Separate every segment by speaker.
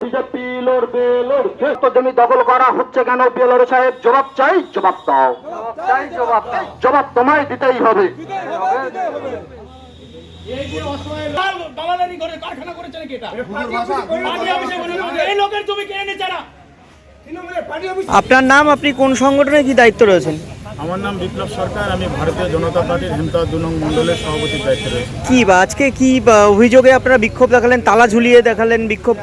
Speaker 1: BJP লড়বে লড়বে তো জমি দখল করা হচ্ছে কেন? বিএলআর সাহেব জবাব চাই জবাব দাও।
Speaker 2: জবাব
Speaker 1: তোমায় দিতেই হবে।
Speaker 2: আপনার নাম আপনি কোন সংগঠনে কি দায়িত্ব রয়েছেন?
Speaker 3: আমার নাম বিপ্লব সরকার আমি ভারতীয় জনতা পার্টির হেমতা দু নং মণ্ডলের সভাপতির দায়িত্বে রয়েছে।
Speaker 2: কি বা আজকে কি অভিযোগে আপনারা বিক্ষোভ দেখালেন তালা ঝুলিয়ে দেখালেন বিক্ষোভ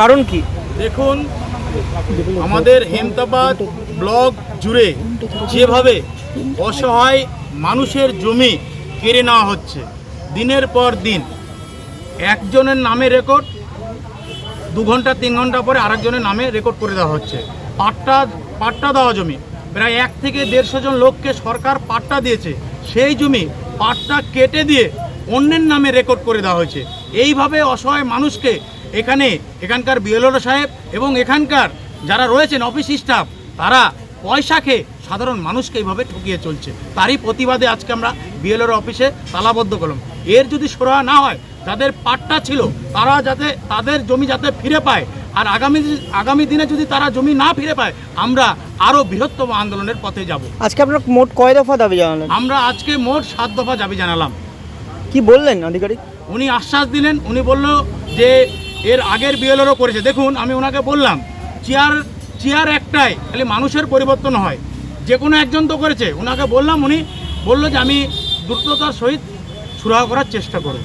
Speaker 2: কারণ কি?
Speaker 3: দেখুন আমাদের হেমতাবাদ ব্লক জুড়ে যেভাবে অসহায় মানুষের জমি কেড়ে নেওয়া হচ্ছে দিনের পর দিন একজনের নামে রেকর্ড দু ঘণ্টা তিন ঘণ্টা পরে আরেকজনের নামে রেকর্ড করে দেওয়া হচ্ছে। পাট্টা পাট্টা দেওয়া জমি প্রায় এক থেকে দেড়শো জন লোককে সরকার পাট্টা দিয়েছে। সেই জমি পাট্টা কেটে দিয়ে অন্যের নামে রেকর্ড করে দেওয়া হয়েছে। এইভাবে অসহায় মানুষকে এখানে এখানকার বিএলওর সাহেব এবং এখানকার যারা রয়েছেন অফিস স্টাফ, তারা পয়সা খেয়ে সাধারণ মানুষকে এইভাবে ঠকিয়ে চলছে। তারই প্রতিবাদে আজকে আমরা বিএলওর অফিসে তালাবদ্ধ করলাম। এর যদি সরা না হয়, যাদের পাট্টা ছিল, তারা যাতে তাদের জমি যাতে ফিরে পায় আর আগামী আগামী দিনে যদি তারা জমি না ফিরে পায় আমরা আরও বৃহত্তম আন্দোলনের পথে যাব।
Speaker 2: আজকে আপনারা মোট কয় দফা দাবি জানালেন?
Speaker 3: আমরা আজকে মোট সাত দফা দাবি জানালাম।
Speaker 2: কি বললেন আধিকারিক?
Speaker 3: উনি আশ্বাস দিলেন উনি বলল যে এর আগের বিএলওরও করেছে। দেখুন আমি ওনাকে বললাম চেয়ার চেয়ার একটাই খালি মানুষের পরিবর্তন হয়। যে কোনো একজন তো করেছে। ওনাকে বললাম উনি বলল যে আমি দ্রুততার সহিত সুরাহা করার চেষ্টা করব।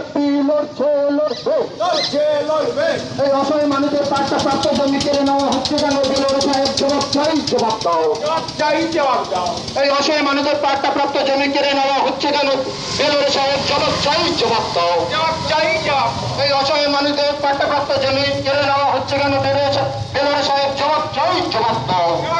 Speaker 1: বিজেপি লড়ছে লড়বে এই অসহায় মানুষের পাট্টা প্রাপ্ত জমি কেড়ে নেওয়া হচ্ছে কেন? বিএলআর সাহেব জবাব চাই, জবাব। দাও
Speaker 4: চাই জবাব দাও
Speaker 1: এই অসহায় মানুষের পাট্টা প্রাপ্ত জমি কেড়ে নেওয়া হচ্ছে কেন? অসহায় মানুষদের পাট্টাপ্রাপ্ত জমি কেড়ে নেওয়া হচ্ছে কেন? সাহেব জবাব চাই, জবাব। দাও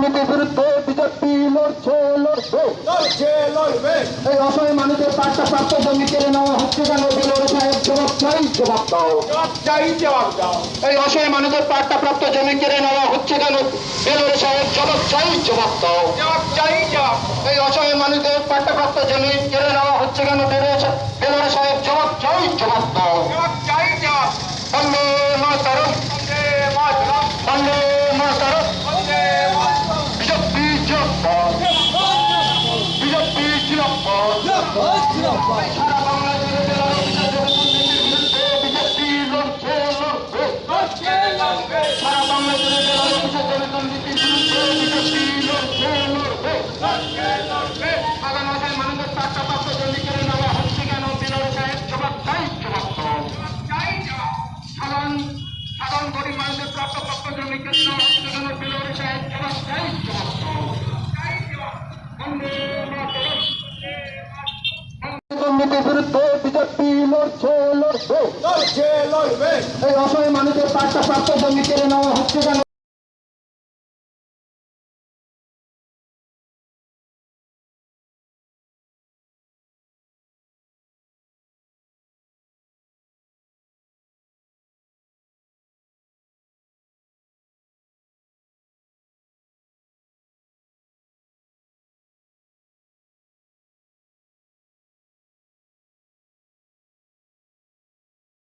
Speaker 1: দুর্নীতির বিরুদ্ধে বিজেপি লড়ছে লড়বে
Speaker 4: লড়ছে লড়বে।
Speaker 1: এই অসহায় মানুষের পাট্টা প্রাপ্ত জমি কেড়ে নেওয়া হচ্ছে কেন? বেলুড়ে সাহেব জবাব চাই জবাব দাও।
Speaker 4: জবাব চাই জবাব দাও।
Speaker 1: এই অসহায় মানুষের পাট্টা প্রাপ্ত জমি কেড়ে নেওয়া হচ্ছে কেন? বেলুড়ে সাহেব জবাব চাই জবাব দাও।
Speaker 4: জবাব চাই জবাব
Speaker 1: এই অসহায় মানুষদের পাট্টাপ্রাপ্ত জমি কেড়ে নেওয়া হচ্ছে কেন? বেলুড়ে সাহেব জবাব চাই জবাব দাও।
Speaker 4: জবাব
Speaker 1: সারা বাংলা জুড়ে জেলা বিরুদ্ধে বিজেপি লড়ছে লড়বে
Speaker 4: লড়ছে লড়বে
Speaker 1: সারা বাংলা জুড়ে জেলা দুর্নীতির বিরুদ্ধে বিজেপি লড়ছে লড়বে
Speaker 4: লড়ছে লড়বে
Speaker 1: সাধারণ অসহায় মানুষের পাট্টাপ্রাপ্ত জমি কেড়ে নেওয়া হচ্ছে কেন বেলুড়ে সাহেব জবাব চাই জবাব দাও
Speaker 4: চাই জবাব
Speaker 1: সাধারণ সাধারণ গরিব মানুষের প্রাপ্তপ্রাপ্ত জমি কেড়ে নেওয়া হচ্ছে কেন বেলুড়ে সাহেব জবাব চাই জবাব দাও
Speaker 4: চাই জবাব
Speaker 1: বন্দে মাতরম দুর্নীতির বিরুদ্ধে বিজেপি লড়ছে
Speaker 4: লড়ছে
Speaker 1: এই অসহায় মানুষের পাট্টাপ্রাপ্ত জমি কেড়ে নেওয়া হচ্ছে কেন?